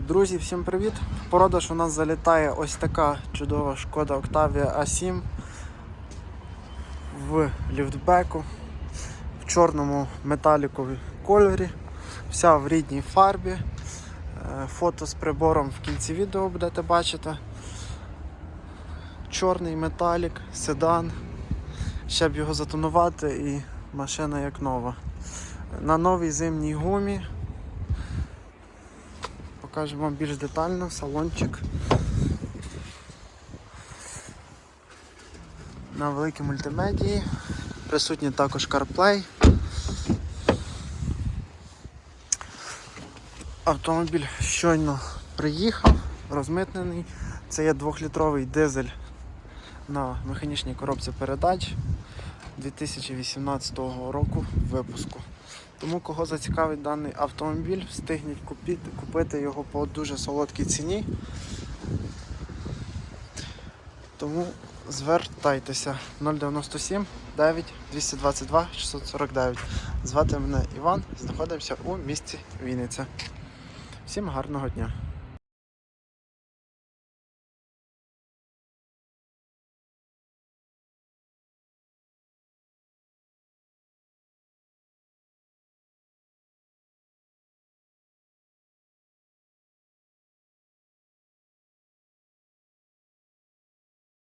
Друзі, всім привіт! В продаж у нас залітає ось така чудова шкода Octavia A7 в ліфтбеку в чорному металікові кольорі, вся в рідній фарбі. Е, Фото з прибором в кінці відео будете бачити. Чорний металік, седан. Ще б його затонувати і машина як нова. На новій зимній гумі покажемо вам більш детально салончик. На великій мультимедії. Присутній також CarPlay. Автомобіль щойно приїхав, розмитнений. Це є 2-літровий дизель на механічній коробці передач 2018 року випуску. Тому кого зацікавить даний автомобіль, встигніть купити, купити його по дуже солодкій ціні. Тому звертайтеся 097 9 222 649. Звати мене Іван, знаходимося у місті Вінниця. Всім гарного дня!